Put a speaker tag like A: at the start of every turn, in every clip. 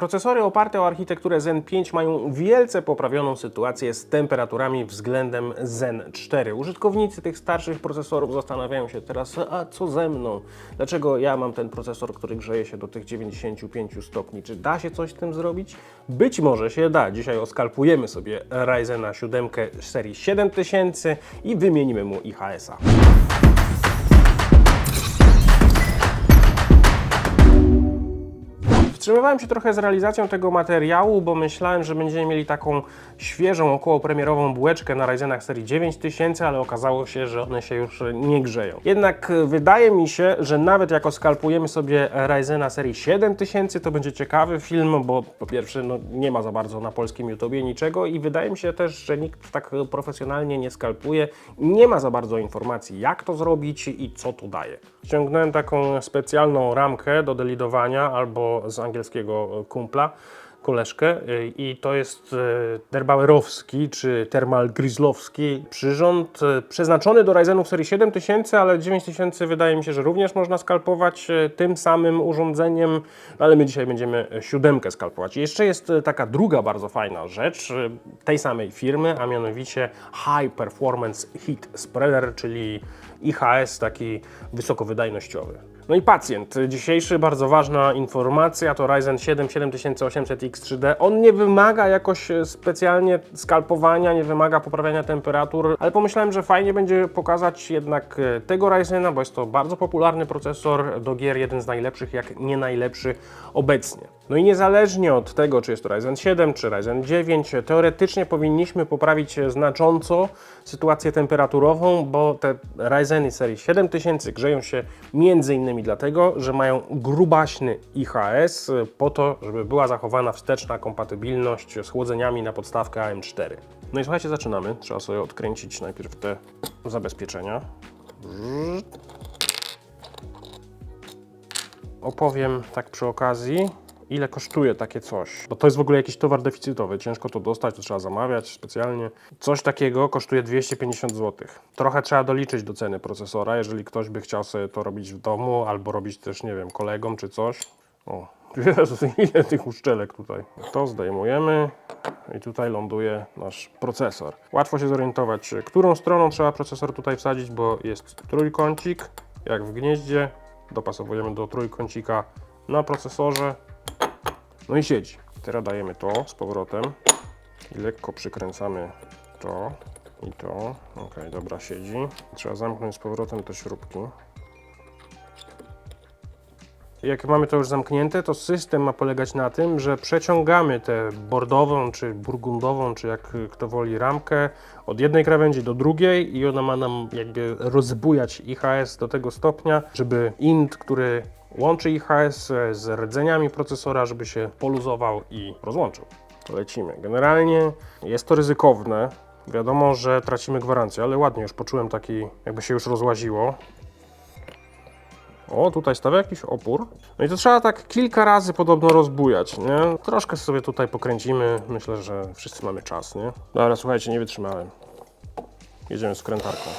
A: Procesory oparte o architekturę Zen 5 mają wielce poprawioną sytuację z temperaturami względem Zen 4. Użytkownicy tych starszych procesorów zastanawiają się teraz, a co ze mną? Dlaczego ja mam ten procesor, który grzeje się do tych 95 stopni? Czy da się coś z tym zrobić? Być może się da. Dzisiaj oskalpujemy sobie Ryzena 7 serii 7000 i wymienimy mu IHS-a. Wstrzymywałem się trochę z realizacją tego materiału, bo myślałem, że będziemy mieli taką świeżą, okołopremierową bułeczkę na Ryzenach serii 9000, ale okazało się, że one się już nie grzeją. Jednak e, wydaje mi się, że nawet jak oskalpujemy sobie Ryzena serii 7000, to będzie ciekawy film, bo po pierwsze no, nie ma za bardzo na polskim YouTubie niczego i wydaje mi się też, że nikt tak profesjonalnie nie skalpuje. Nie ma za bardzo informacji, jak to zrobić i co to daje. Ściągnąłem taką specjalną ramkę do delidowania albo z angielskiego kumpla, koleżkę i to jest y, Derbauerowski czy Thermal Grizzlowski przyrząd y, przeznaczony do Ryzenów serii 7000, ale 9000 wydaje mi się, że również można skalpować tym samym urządzeniem, no ale my dzisiaj będziemy siódemkę skalpować. I jeszcze jest taka druga bardzo fajna rzecz tej samej firmy, a mianowicie High Performance Heat Spreader, czyli IHS taki wysokowydajnościowy. No i pacjent. Dzisiejszy bardzo ważna informacja to Ryzen 7 7800X3D. On nie wymaga jakoś specjalnie skalpowania, nie wymaga poprawiania temperatur, ale pomyślałem, że fajnie będzie pokazać jednak e, tego Ryzena, bo jest to bardzo popularny procesor do gier, jeden z najlepszych, jak nie najlepszy obecnie. No i niezależnie od tego, czy jest to Ryzen 7 czy Ryzen 9, teoretycznie powinniśmy poprawić znacząco sytuację temperaturową, bo te Ryzeny serii 7000 grzeją się między innymi dlatego, że mają grubaśny IHS po to, żeby była zachowana wsteczna kompatybilność z chłodzeniami na podstawkę AM4. No i słuchajcie, zaczynamy. Trzeba sobie odkręcić najpierw te zabezpieczenia. Opowiem tak przy okazji, ile kosztuje takie coś. Bo to jest w ogóle jakiś towar deficytowy, ciężko to dostać, to trzeba zamawiać specjalnie. Coś takiego kosztuje 250 zł. Trochę trzeba doliczyć do ceny procesora, jeżeli ktoś by chciał sobie to robić w domu, albo robić też, nie wiem, kolegom czy coś. O, Jezus, ile tych uszczelek tutaj. To zdejmujemy i tutaj ląduje nasz procesor. Łatwo się zorientować, którą stroną trzeba procesor tutaj wsadzić, bo jest trójkącik, jak w gnieździe. Dopasowujemy do trójkącika na procesorze. No i siedzi. Teraz dajemy to z powrotem i lekko przykręcamy to i to. Ok, dobra, siedzi. Trzeba zamknąć z powrotem te śrubki. Jak mamy to już zamknięte, to system ma polegać na tym, że przeciągamy tę bordową, czy burgundową, czy jak kto woli ramkę od jednej krawędzi do drugiej i ona ma nam jakby rozbujać IHS do tego stopnia, żeby int, który łączy IHS z rdzeniami procesora, żeby się poluzował i rozłączył. Lecimy. Generalnie jest to ryzykowne. Wiadomo, że tracimy gwarancję, ale ładnie już poczułem taki, jakby się już rozłaziło. O, tutaj stawia jakiś opór. No i to trzeba tak kilka razy podobno rozbujać, nie? Troszkę sobie tutaj pokręcimy. Myślę, że wszyscy mamy czas, nie? Dobra, słuchajcie, nie wytrzymałem. Jedziemy z krętarką.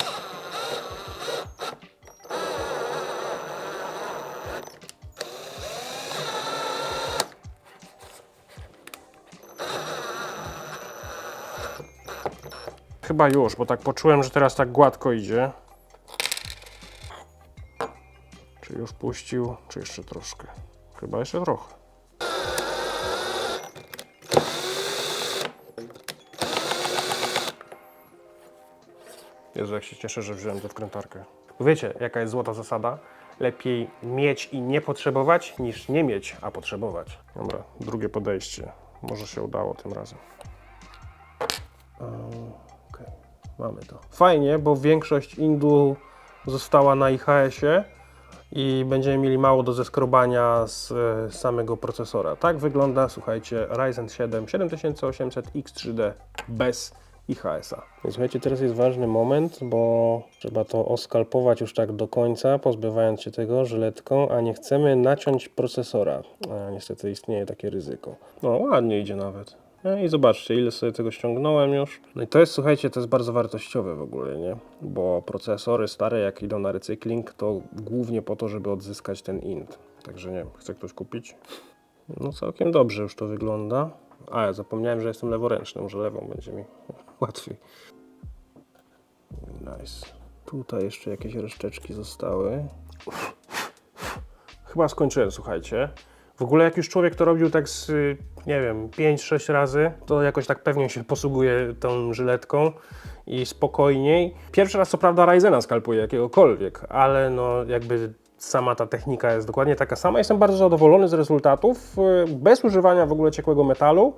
A: Chyba już, bo tak poczułem, że teraz tak gładko idzie. Czy już puścił, czy jeszcze troszkę? Chyba jeszcze trochę. Jezu, jak się cieszę, że wziąłem tę wkrętarkę. Wiecie, jaka jest złota zasada? Lepiej mieć i nie potrzebować, niż nie mieć, a potrzebować. Dobra, drugie podejście. Może się udało tym razem. Okej, mamy to. Fajnie, bo większość indu została na IHS-ie i będziemy mieli mało do zeskrobania z samego procesora. Tak wygląda, słuchajcie, Ryzen 7 7800X3D bez IHS-a. Więc słuchajcie, teraz jest ważny moment, bo trzeba to oskalpować już tak do końca, pozbywając się tego żyletką, a nie chcemy naciąć procesora. A niestety istnieje takie ryzyko. No ładnie idzie nawet. No i zobaczcie, ile sobie tego ściągnąłem już. No i to jest, słuchajcie, to jest bardzo wartościowe w ogóle, nie? Bo procesory stare, jak idą na recykling, to głównie po to, żeby odzyskać ten int. Także nie chce ktoś kupić? No całkiem dobrze już to wygląda. A, ja zapomniałem, że jestem leworęczny, może lewą będzie mi łatwiej. Nice. Tutaj jeszcze jakieś reszteczki zostały. Chyba skończyłem, słuchajcie. W ogóle jak już człowiek to robił tak z, nie wiem, 5-6 razy, to jakoś tak pewnie się posługuje tą żyletką i spokojniej. Pierwszy raz co prawda Ryzena skalpuję jakiegokolwiek, ale no jakby sama ta technika jest dokładnie taka sama. Jestem bardzo zadowolony z rezultatów. Bez używania w ogóle ciekłego metalu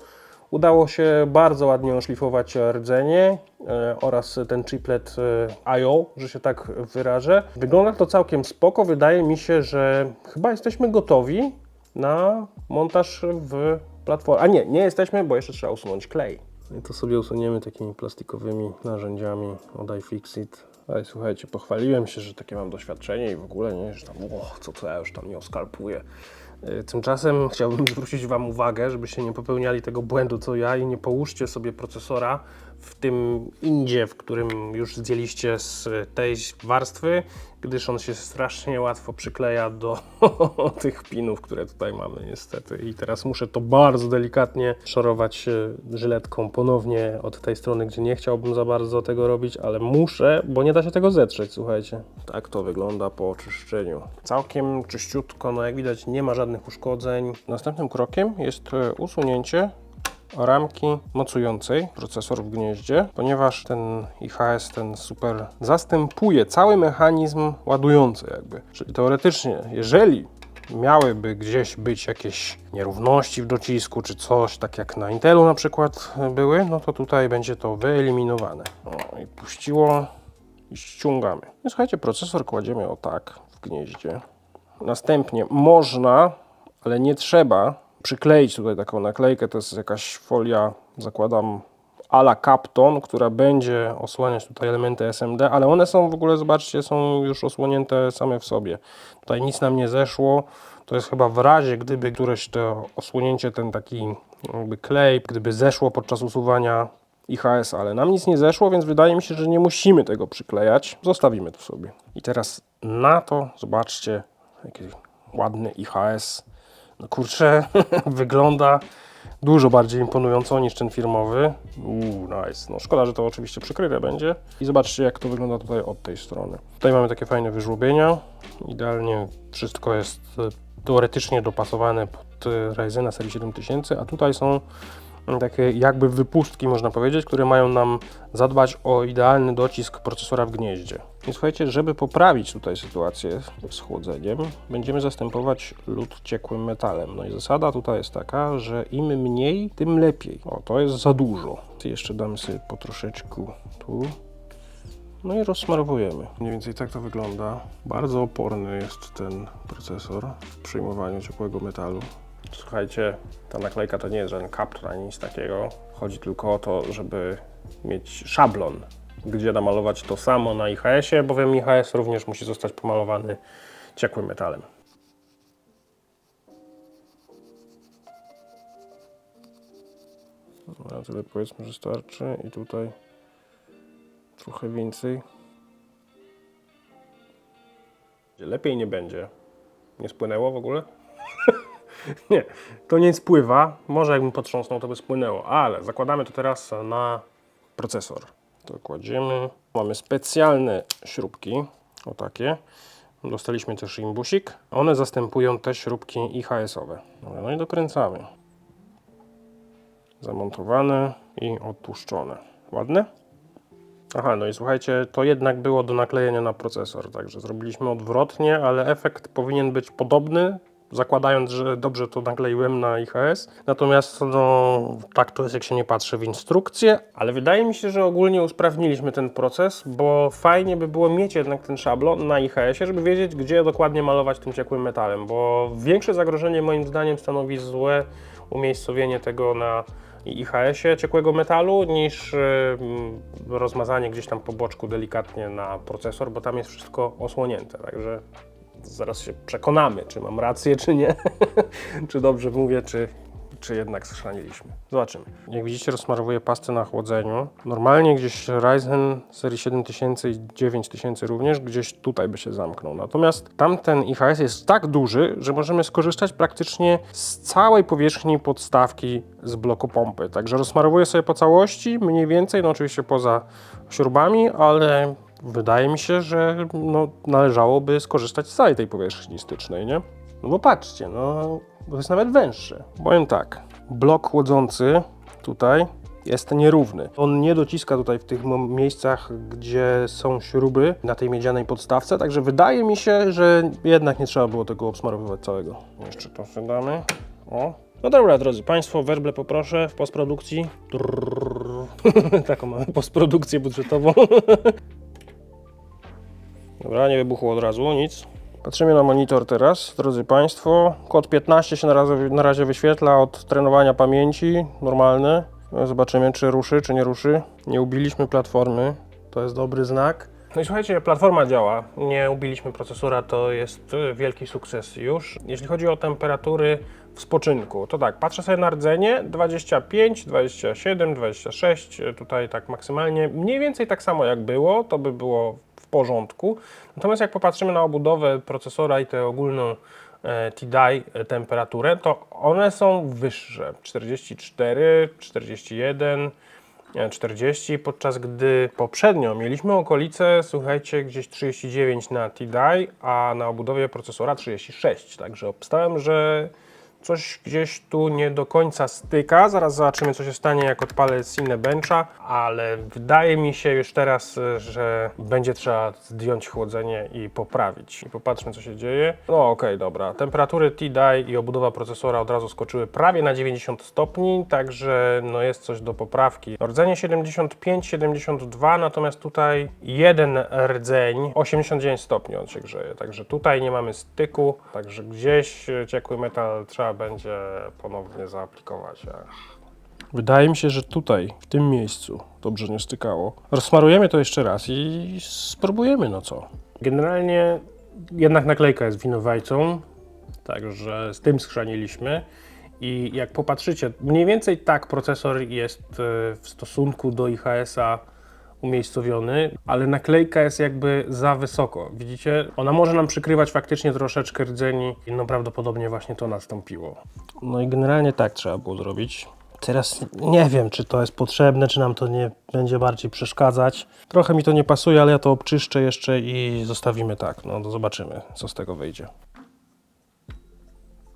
A: udało się bardzo ładnie oszlifować rdzenie e, oraz ten chiplet e, IO, że się tak wyrażę. Wygląda to całkiem spoko. Wydaje mi się, że chyba jesteśmy gotowi na montaż w platformie. A nie, nie jesteśmy, bo jeszcze trzeba usunąć klej. I to sobie usuniemy takimi plastikowymi narzędziami od iFixit. Ale słuchajcie, pochwaliłem się, że takie mam doświadczenie i w ogóle nie, że tam, o, co to ja już tam nie oskalpuję. Y, Tymczasem chciałbym zwrócić Wam uwagę, żebyście nie popełniali tego błędu co ja i nie połóżcie sobie procesora w tym indzie, w którym już zdjęliście z tej warstwy, gdyż on się strasznie łatwo przykleja do tych pinów, które tutaj mamy niestety. I teraz muszę to bardzo delikatnie szorować y, żyletką ponownie od tej strony, gdzie nie chciałbym za bardzo tego robić, ale muszę, bo nie da się tego zetrzeć, słuchajcie. Tak to wygląda po oczyszczeniu. Całkiem czyściutko, no jak widać nie ma żadnych uszkodzeń. Następnym krokiem jest y, usunięcie ramki mocującej procesor w gnieździe, ponieważ ten IHS, ten super, zastępuje cały mechanizm ładujący jakby. Czyli teoretycznie, jeżeli miałyby gdzieś być jakieś nierówności w docisku, czy coś, tak jak na Intelu na przykład były, no to tutaj będzie to wyeliminowane. O, i puściło i ściągamy. I słuchajcie, procesor kładziemy o tak w gnieździe. Następnie można, ale nie trzeba przykleić tutaj taką naklejkę. To jest jakaś folia, zakładam, ala Capton, która będzie osłaniać tutaj elementy SMD, ale one są w ogóle, zobaczcie, są już osłonięte same w sobie. Tutaj nic nam nie zeszło. To jest chyba w razie, gdyby któreś to osłonięcie, ten taki jakby klej, gdyby zeszło podczas usuwania IHS, ale nam nic nie zeszło, więc wydaje mi się, że nie musimy tego przyklejać. Zostawimy to sobie. I teraz na to zobaczcie, jaki ładny IHS. No kurczę, wygląda dużo bardziej imponująco niż ten firmowy. Uuu, nice. No szkoda, że to oczywiście przykryte będzie. I zobaczcie, jak to wygląda tutaj od tej strony. Tutaj mamy takie fajne wyżłobienia. Idealnie wszystko jest e, teoretycznie dopasowane pod e, Ryzena serii 7000, a tutaj są takie jakby wypustki, można powiedzieć, które mają nam zadbać o idealny docisk procesora w gnieździe. I słuchajcie, żeby poprawić tutaj sytuację z chłodzeniem, będziemy zastępować lód ciekłym metalem. No i zasada tutaj jest taka, że im mniej, tym lepiej. O, to jest za dużo. Jeszcze damy sobie po troszeczku tu. No i rozsmarowujemy. Mniej więcej tak to wygląda. Bardzo oporny jest ten procesor w przyjmowaniu ciepłego metalu. Słuchajcie, ta naklejka to nie jest żaden kaptur ani nic takiego. Chodzi tylko o to, żeby mieć szablon, gdzie namalować to samo na IHS-ie, bowiem IHS również musi zostać pomalowany ciekłym metalem. Na tyle powiedzmy, że starczy i tutaj trochę więcej. Lepiej nie będzie. Nie spłynęło w ogóle? Nie, to nie spływa. Może jakbym potrząsnął, to by spłynęło, ale zakładamy to teraz na procesor. To kładziemy. Mamy specjalne śrubki, o takie. Dostaliśmy też imbusik. One zastępują te śrubki IHS-owe. No i dokręcamy. Zamontowane i odtłuszczone. Ładne? Aha, no i słuchajcie, to jednak było do naklejenia na procesor, także zrobiliśmy odwrotnie, ale efekt powinien być podobny, zakładając, że dobrze to nakleiłem na IHS. Natomiast no, tak to jest, jak się nie patrzy w instrukcję, ale wydaje mi się, że ogólnie usprawniliśmy ten proces, bo fajnie by było mieć jednak ten szablon na IHS-ie, żeby wiedzieć, gdzie dokładnie malować tym ciekłym metalem, bo większe zagrożenie moim zdaniem stanowi złe umiejscowienie tego na IHS-ie ciekłego metalu niż rozmazanie gdzieś tam po boczku delikatnie na procesor, bo tam jest wszystko osłonięte, także zaraz się przekonamy, czy mam rację, czy nie, czy dobrze mówię, czy, czy jednak schrzaniliśmy. Zobaczymy. Jak widzicie, rozsmarowuję pastę na chłodzeniu. Normalnie gdzieś Ryzen serii 7000 i 9000 również gdzieś tutaj by się zamknął. Natomiast tamten IHS jest tak duży, że możemy skorzystać praktycznie z całej powierzchni podstawki z bloku pompy. Także rozsmarowuję sobie po całości, mniej więcej, no oczywiście poza śrubami, ale wydaje mi się, że no, należałoby skorzystać z całej tej powierzchni stycznej, nie? No bo patrzcie, no bo jest nawet węższy. Powiem tak, blok chłodzący tutaj jest nierówny. On nie dociska tutaj w tych miejscach, gdzie są śruby na tej miedzianej podstawce, także wydaje mi się, że jednak nie trzeba było tego obsmarowywać całego. Jeszcze to wydamy. O. No dobra, drodzy Państwo, werble poproszę w postprodukcji. Taką mamy postprodukcję budżetową. Dobra, nie wybuchło od razu, nic. Patrzymy na monitor teraz, drodzy Państwo. Kod 15 się na razie, na razie wyświetla od trenowania pamięci, normalne. No, Zobaczymy, czy ruszy, czy nie ruszy. Nie ubiliśmy platformy, to jest dobry znak. No i słuchajcie, platforma działa. Nie ubiliśmy procesora, to jest y, wielki sukces już. Jeśli chodzi o temperatury w spoczynku, to tak, patrzę sobie na rdzenie 25, 27, 26, y, tutaj tak maksymalnie, mniej więcej tak samo jak było, to by było porządku. Natomiast jak popatrzymy na obudowę procesora i tę ogólną e, TDI e, temperaturę, to one są wyższe. 44, 41, e, 40, podczas gdy poprzednio mieliśmy okolice, słuchajcie, gdzieś 39 na TDI, a na obudowie procesora 36. Także obstałem, że coś gdzieś tu nie do końca styka. Zaraz zobaczymy, co się stanie, jak odpalę Cinebencha, ale wydaje mi się już teraz, że będzie trzeba zdjąć chłodzenie i poprawić. I popatrzmy, co się dzieje. No okej, dobra. Temperatury T-Die i obudowa procesora od razu skoczyły prawie na 90 stopni, także no jest coś do poprawki. Rdzenie 75, 72, natomiast tutaj jeden rdzeń 89 stopni on się grzeje, także tutaj nie mamy styku, także gdzieś ciekły metal trzeba będzie ponownie zaaplikować. Wydaje mi się, że tutaj, w tym miejscu, dobrze nie stykało. Rozsmarujemy to jeszcze raz i spróbujemy, no co. Generalnie jednak naklejka jest winowajcą, także z tym schrzaniliśmy. I jak popatrzycie, mniej więcej tak procesor jest e, w stosunku do IHS-a umiejscowiony, ale naklejka jest jakby za wysoko. Widzicie? Ona może nam przykrywać faktycznie troszeczkę rdzeni i no prawdopodobnie właśnie to nastąpiło. No i generalnie tak trzeba było zrobić. Teraz nie wiem, czy to jest potrzebne, czy nam to nie będzie bardziej przeszkadzać. Trochę mi to nie pasuje, ale ja to obczyszczę jeszcze i zostawimy tak. No to zobaczymy, co z tego wyjdzie.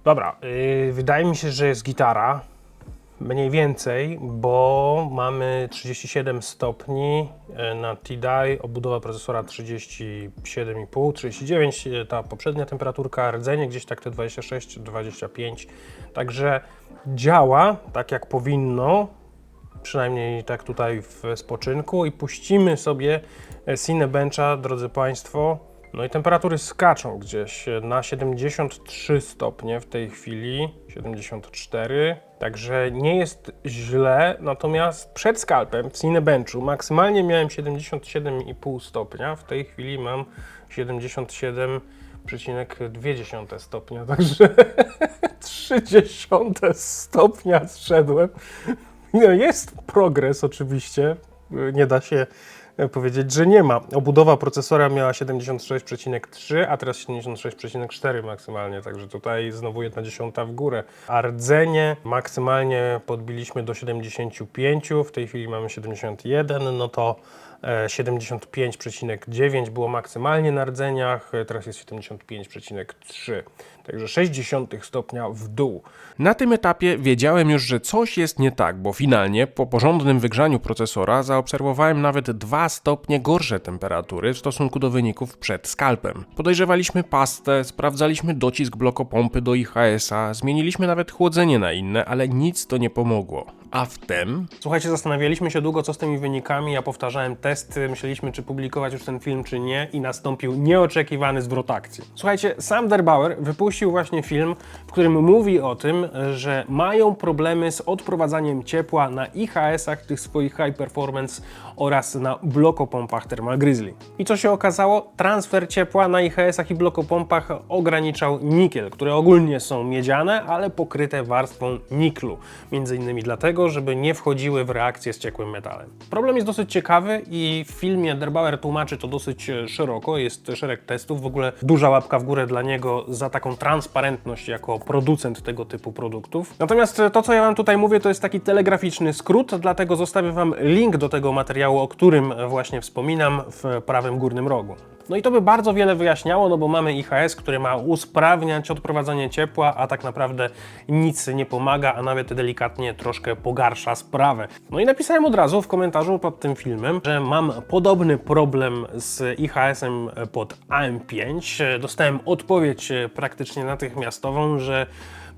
A: Dobra, yy, wydaje mi się, że jest gitara. Mniej więcej, bo mamy 37 stopni e, na T-Die, obudowa procesora 37,5, 39, e, ta poprzednia temperaturka, rdzenie gdzieś tak te 26, 25. Także działa tak jak powinno, przynajmniej tak tutaj w spoczynku i puścimy sobie e, Cinebencha, drodzy Państwo. No i temperatury skaczą gdzieś na 73 stopnie w tej chwili, 74, także nie jest źle, natomiast przed skalpem w Cinebenchu maksymalnie miałem 77,5 stopnia, w tej chwili mam 77,2 stopnia, także 30 stopnia zszedłem. No jest progres oczywiście, nie da się powiedzieć, że nie ma. Obudowa procesora miała 76,3, a teraz 76,4 maksymalnie, także tutaj znowu jedna dziesiąta w górę. A rdzenie maksymalnie podbiliśmy do 75, w tej chwili mamy 71, no to 75,9 było maksymalnie na rdzeniach, e, teraz jest 75,3. Także 60 stopnia w dół.
B: Na tym etapie wiedziałem już, że coś jest nie tak, bo finalnie po porządnym wygrzaniu procesora zaobserwowałem nawet 2 stopnie gorsze temperatury w stosunku do wyników przed skalpem. Podejrzewaliśmy pastę, sprawdzaliśmy docisk blokopompy do IHS-a, zmieniliśmy nawet chłodzenie na inne, ale nic to nie pomogło. A wtem
A: Słuchajcie, zastanawialiśmy się długo, co z tymi wynikami. Ja powtarzałem testy, myśleliśmy, czy publikować już ten film, czy nie, i nastąpił nieoczekiwany zwrot akcji. Słuchajcie, sam Der Bauer wypuścił właśnie film, w którym mówi o tym, że mają problemy z odprowadzaniem ciepła na IHS-ach, tych swoich high performance oraz na blokopompach Thermal Grizzly. I co się okazało? Transfer ciepła na IHS-ach i blokopompach ograniczał nikiel, które ogólnie są miedziane, ale pokryte warstwą niklu. Między innymi dlatego, żeby nie wchodziły w reakcję z ciekłym metalem. Problem jest dosyć ciekawy i w filmie Derbauer tłumaczy to dosyć e, szeroko. Jest szereg testów, w ogóle duża łapka w górę dla niego za taką transparentność jako producent tego typu produktów. Natomiast e, to, co ja Wam tutaj mówię, to jest taki telegraficzny skrót, dlatego zostawię Wam link do tego materiału, o którym właśnie wspominam w prawym górnym rogu. No i to by bardzo wiele wyjaśniało, no bo mamy IHS, który ma usprawniać odprowadzanie ciepła, a tak naprawdę nic nie pomaga, a nawet delikatnie troszkę pogarsza sprawę. No i napisałem od razu w komentarzu pod tym filmem, że mam podobny problem z IHS-em pod AM5. Dostałem odpowiedź praktycznie natychmiastową, że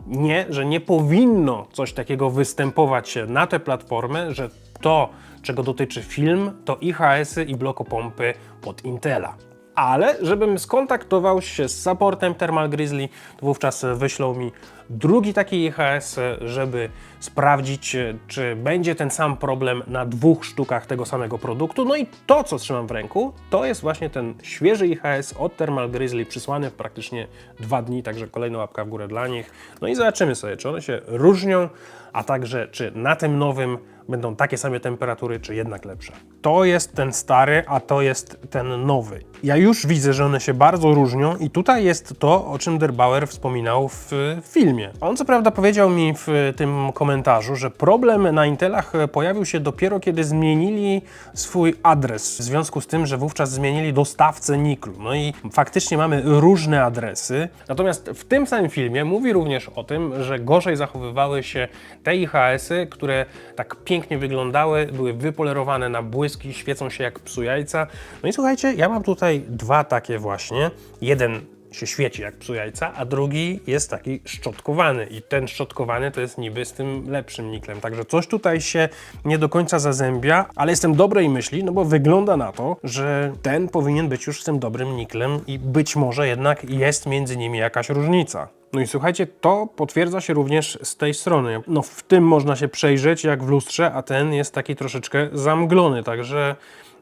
A: nie, że nie powinno coś takiego występować na tę platformę, że to, czego dotyczy film, to IHS-y i blokopompy pod Intela. Ale żebym skontaktował się z supportem Thermal Grizzly, to wówczas wyślą mi drugi taki IHS, żeby sprawdzić, czy będzie ten sam problem na dwóch sztukach tego samego produktu. No i to, co trzymam w ręku, to jest właśnie ten świeży IHS od Thermal Grizzly, przysłany w praktycznie dwa dni, także kolejna łapka w górę dla nich. No i zobaczymy sobie, czy one się różnią, a także czy na tym nowym będą takie same temperatury, czy jednak lepsze. To jest ten stary, a to jest ten nowy. Ja już widzę, że one się bardzo różnią i tutaj jest to, o czym Der Bauer wspominał w filmie. On co prawda powiedział mi w tym komentarzu, że problem na Intelach pojawił się dopiero kiedy zmienili swój adres, w związku z tym, że wówczas zmienili dostawcę niklu. No i faktycznie mamy różne adresy. Natomiast w tym samym filmie mówi również o tym, że gorzej zachowywały się te IHS-y, które tak pięknie wyglądały, były wypolerowane na błyski, świecą się jak psu jajca. No i słuchajcie, ja mam tutaj dwa takie właśnie. Jeden się świeci jak psu jajca, a drugi jest taki szczotkowany i ten szczotkowany to jest niby z tym lepszym niklem. Także coś tutaj się nie do końca zazębia, ale jestem dobrej myśli, no bo wygląda na to, że ten powinien być już z tym dobrym niklem i być może jednak jest między nimi jakaś różnica. No i słuchajcie, to potwierdza się również z tej strony. No w tym można się przejrzeć jak w lustrze, a ten jest taki troszeczkę zamglony, także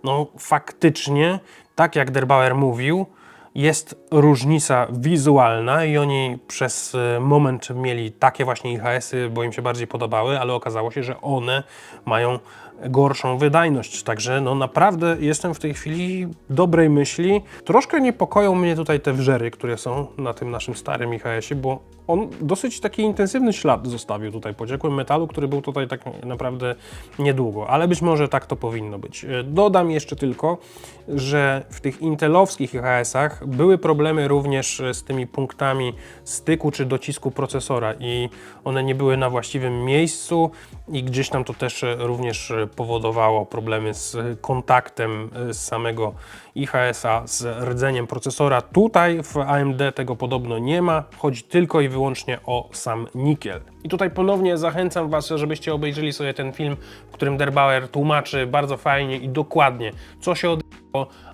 A: no faktycznie, tak jak Derbauer mówił, jest różnica wizualna i oni przez e, moment mieli takie właśnie IHS-y, bo im się bardziej podobały, ale okazało się, że one mają gorszą wydajność. Także no naprawdę jestem w tej chwili dobrej myśli. Troszkę niepokoją mnie tutaj te wżery, które są na tym naszym starym IHS-ie, bo on dosyć taki intensywny ślad zostawił tutaj po ciekłym metalu, który był tutaj tak naprawdę niedługo, ale być może tak to powinno być. E, Dodam jeszcze tylko, że w tych intelowskich IHS-ach były problemy również z tymi punktami styku czy docisku procesora i one nie były na właściwym miejscu i gdzieś tam to też e, również e, powodowało problemy z kontaktem e, samego IHS-a z rdzeniem procesora. Tutaj w AMD tego podobno nie ma, chodzi tylko i wyłącznie o sam nikiel. I tutaj ponownie zachęcam Was, żebyście obejrzeli sobie ten film, w którym Derbauer tłumaczy bardzo fajnie i dokładnie, co się odbyło,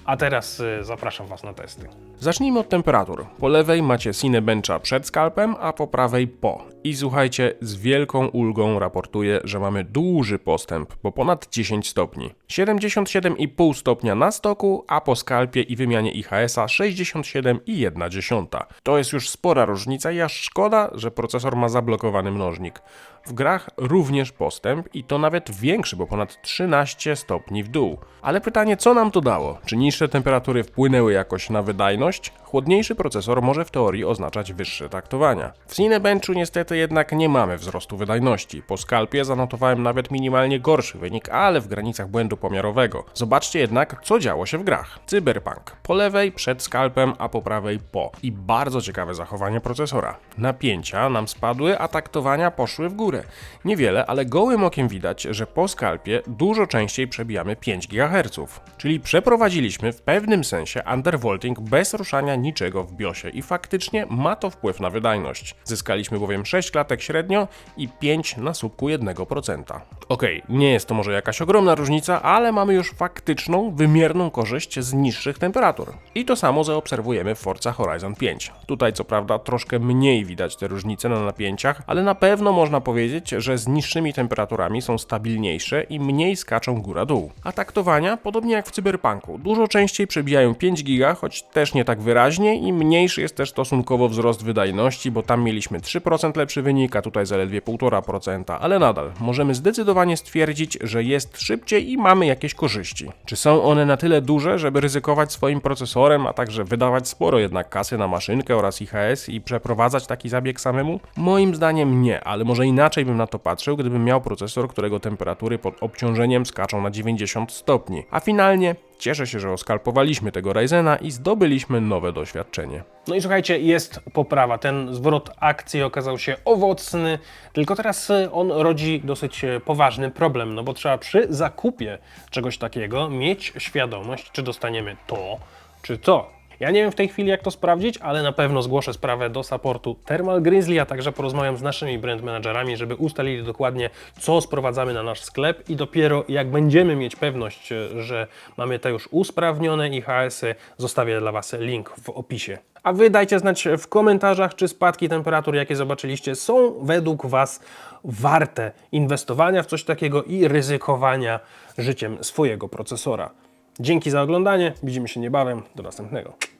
A: a teraz y, zapraszam Was na testy.
B: Zacznijmy od temperatur. Po lewej macie Cinebencha przed skalpem, a po prawej po. I słuchajcie, z wielką ulgą raportuję, że mamy duży postęp, bo ponad 10 stopni. 77,5 stopnia na stoku, a po skalpie i wymianie IHS-a 67,1. To jest już spora różnica i aż szkoda, że procesor ma zablokowany mnożnik. W grach również postęp i to nawet większy, bo ponad 13 stopni w dół. Ale pytanie, co nam to dało? Czy niższe temperatury wpłynęły jakoś na wydajność? Chłodniejszy procesor może w teorii oznaczać wyższe taktowania. W Cinebenchu niestety jednak nie mamy wzrostu wydajności. Po skalpie zanotowałem nawet minimalnie gorszy wynik, ale w granicach błędu pomiarowego. Zobaczcie jednak, co działo się w grach. Cyberpunk. Po lewej przed skalpem, a po prawej po. I bardzo ciekawe zachowanie procesora. Napięcia nam spadły, a taktowania poszły w górę. Niewiele, ale gołym okiem widać, że po skalpie dużo częściej przebijamy 5 GHz. Czyli przeprowadzamy Wprowadziliśmy w pewnym sensie undervolting bez ruszania niczego w BIOSie i faktycznie ma to wpływ na wydajność. Zyskaliśmy bowiem 6 klatek średnio i 5 na słupku 1%. Okej, nie jest to może jakaś ogromna różnica, ale mamy już faktyczną, wymierną korzyść z niższych temperatur. I to samo zaobserwujemy w Forza Horizon 5. Tutaj co prawda troszkę mniej widać te różnice na napięciach, ale na pewno można powiedzieć, że z niższymi temperaturami są stabilniejsze i mniej skaczą góra-dół. A taktowania, podobnie jak w Cyberpunku, dużo częściej przebijają 5 giga, choć też nie tak wyraźnie i mniejszy jest też stosunkowo wzrost wydajności, bo tam mieliśmy 3% lepszy wynik, a tutaj zaledwie 1,5%, ale nadal możemy zdecydowanie stwierdzić, że jest szybciej i mamy jakieś korzyści. Czy są one na tyle duże, żeby ryzykować swoim procesorem, a także wydawać sporo jednak kasy na maszynkę oraz IHS i przeprowadzać taki zabieg samemu? Moim zdaniem nie, ale może inaczej bym na to patrzył, gdybym miał procesor, którego temperatury pod obciążeniem skaczą na 90 stopni. A finalnie cieszę się, że oskalpowaliśmy tego Ryzena i zdobyliśmy nowe doświadczenie.
A: No i słuchajcie, jest poprawa. Ten zwrot akcji okazał się owocny, tylko teraz y, on rodzi dosyć y, poważny problem, no bo trzeba przy zakupie czegoś takiego mieć świadomość, czy dostaniemy to, czy to. Ja nie wiem w tej chwili, jak to sprawdzić, ale na pewno zgłoszę sprawę do supportu Thermal Grizzly, a także porozmawiam z naszymi brand managerami, żeby ustalili dokładnie, co sprowadzamy na nasz sklep i dopiero jak będziemy mieć pewność, e, że mamy te już usprawnione IHS-y, zostawię dla Was link w opisie. A Wy dajcie znać w komentarzach, czy spadki temperatur, jakie zobaczyliście, są według Was warte inwestowania w coś takiego i ryzykowania życiem swojego procesora. Dzięki za oglądanie, widzimy się niebawem, do następnego.